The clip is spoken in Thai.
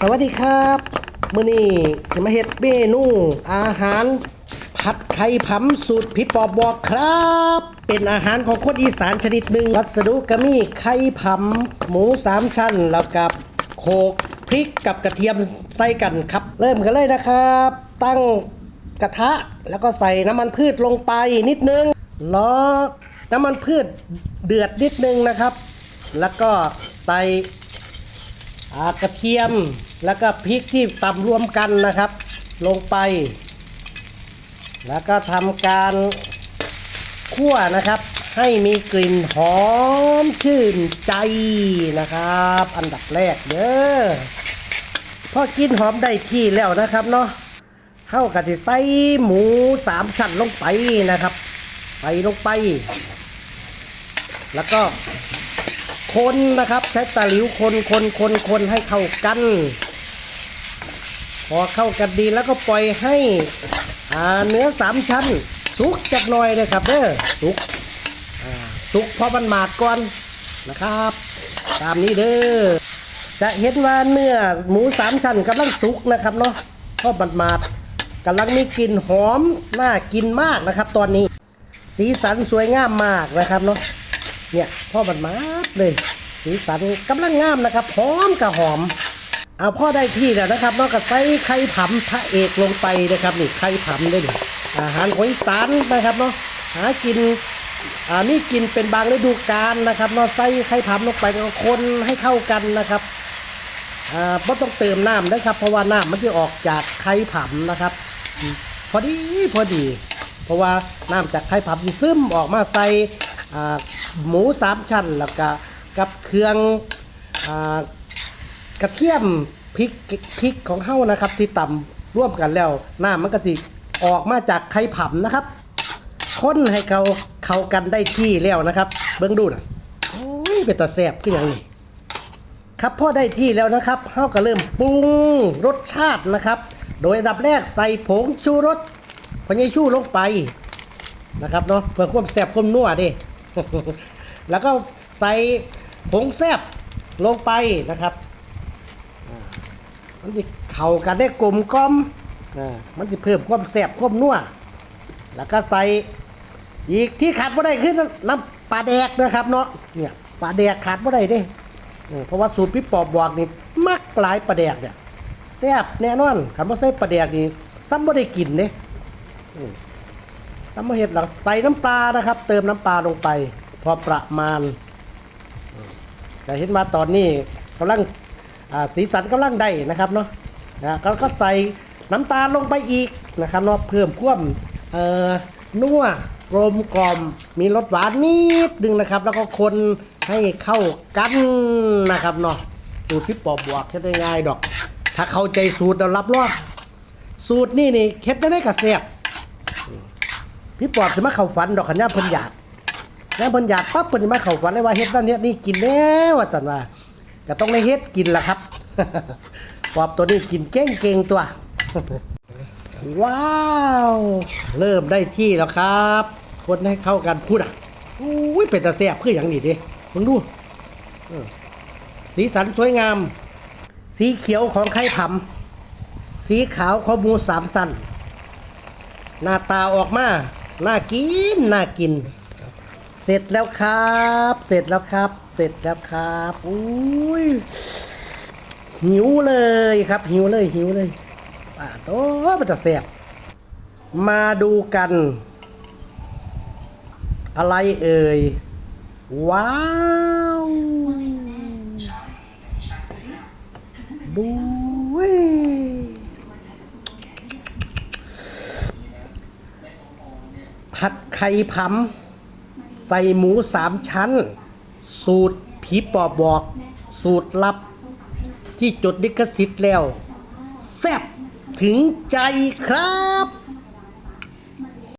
สวัสดีครับมื้อนี้สิมาเฮ็ดเมนูอาหาร ผัดไข่ผำสูตรพี่ปอบบอกครับ เป็นอาหารของคนอีสานชนิดหนึ่งวัสดุก็มีไข่ผำหมูสามชั้นแล้วกับโขกพริกกับกระเทียมใส่กันครับ เริ่มกันเลยนะครับ ตั้งกระทะแล้วก็ใส่น้ำมันพืชลงไปนิดนึงล้อน้ำมันพืชเดือดนิดนึงนะครับ แล้วก็ใส่กระเทียม แล้วก็พริกที่ตำรวมกันนะครับ ลงไป แล้วก็ทำการคั่วนะครับ ให้มีกลิ่นหอมชื่นใจนะครับ อันดับแรกเด้อพอกินหอมได้ที่แล้วนะครับเนาะเข้ากับที่ใส่หมูสามชั้นลงไปนะครับใส่ลงไป แล้วก็คนนะครับใช้ตะหลิวคนคนคนคนให้เข้ากัน พอเข้ากันดีแล้วก็ปล่อยให้เนื้อสามชั้นสุกจักหน่อยเลยครับเด้อสุกสุกพอมันหมาดก่อนนะครับ ตามนี้เด้อจะเห็นว่าเนื้อหมูสามชั้นกำลังสุกนะครับเนาะพอมันหมาดกำลังมีกลิ่นหอมน่ากินมากนะครับ ตอนนี้ สีสันสวยงามมากนะครับเนาะเนี่ยพ่อบันมาดเลย สีสันกำลังงามนะครับหอมกับหอม เอาพ่อได้ที่แล้วนะครับนอกจากใส่ไข่ผำพระเอกลงไปนะครับนี่ไข่ผำได้ดิอาหารของอีสานนะครับเนาะหากินอ่านี่กินเป็นบางฤดูกาลนะครับเนาะใส่ไข่ผำลงไปก็คนให้เข้ากันนะครับอ่าไม่ต้องเติมน้ำนะครับ เพราะว่าน้ำมันจะออกจากไข่ผำนะครับ พอดีพอดี เพราะว่าน้ำจากไข่ผับมันซึมออกมาใส่อ่าหมูสามชั้นแล้วก็กับเครื่องอา กระเทียมพริกพริกของเฮ้านะครับ ที่ต่ำร่วมกันแล้วหน้ำมันก็สิออกมาจากไข่ผับนะครับค้นให้เขาเข้ากันได้ที่แล้วนะครับ เบิ้องดูนะโอ้ยเป็นตาแสบขึ้นอย่างนี้ครับพอได้ที่แล้วนะครับเฮาก็เริ่มปรุงรสชาตินะครับ โดยอันดับแรกใส่ผงชูรสพญายชูลงไปนะครับเนาะเพื่อความแซ่บความนัวดิแล้วก็ใส่ผงแซบลงไปนะครับ มันจะเข้ากันได้กลมกล่อมอ่ามันจะเพิ่มความแซ่บความนัวแล้วก็ใส่อีกที่ขาดไม่ได้คือน้ำปลาแดกนะครับเนาะเนี่ยปลาแดกขาดไม่ได้เด้เพราะว่าสูตรพี่ปอบบอกนี่มักหลายปลาแดกเนี่ยแซ่บแน่นอนคันว่าใส่ปลาแดกนี่ซ้ำบ่ได้กินเด้ซ้ำบ่เห็ดหลักใส่น้ำปลานะครับ เติมน้ำปลาลงไป พอประมาณแต่เห็นมาตอนนี้กำลัง สีสันกำลังได้นะครับเนาะนะก็ก็ใส่น้ำตาลลงไปอีกนะครับเนาะเพิ่มความเอ่อนัวกลมกล่อมมีรสหวานนิดนึงนะครับ แล้วก็คนให้เข้ากันนะครับเนาะสูตรพี่ปอบบวกแค่ได้ง่ายดอก ถ้าเข้าใจสูตรเรารับรองสูตรนี่นี่เฮ็ดได้ได้กระเสียบพี่ปอบจะมาเข้าฝันดอกขันย่าเพิ่นอยากแล้วเพิ่นอยากปั๊บเพิ่นจะมาเข้าฝันเลยว่าเฮ็ดนั่นเฮ็ดนี่กินแล้วว่าจันว่า ก็ต้องได้เฮ็ดกินล่ะครับปอบตัวนี้กินเก่งๆตัว ว้าว เริ่มได้ที่แล้วครับ คนให้เข้ากันพูดอะอุ้ยเป็นตาแซ่บคืออย่างนี้ดิมึงดูสีสันสวยงาม สีเขียวของไข่ผำสีขาวของมูสามสัน หน้าตาออกมา น่ากิน น่ากิน เสร็จแล้วครับ เสร็จแล้วครับ เสร็จแล้วครับอุ้ยหิวเลยครับ หิวเลยหิวเลยป่าโตมันจะแสบมาดูกัน อะไรเอ่ย ว้าวดูเว้ยผัดไข่ผำใส่หมูสามชั้น สูตรผีปอบบอก สูตรลับ ที่จดลิขสิทธิ์แล้ว แซ่บถึงใจครับ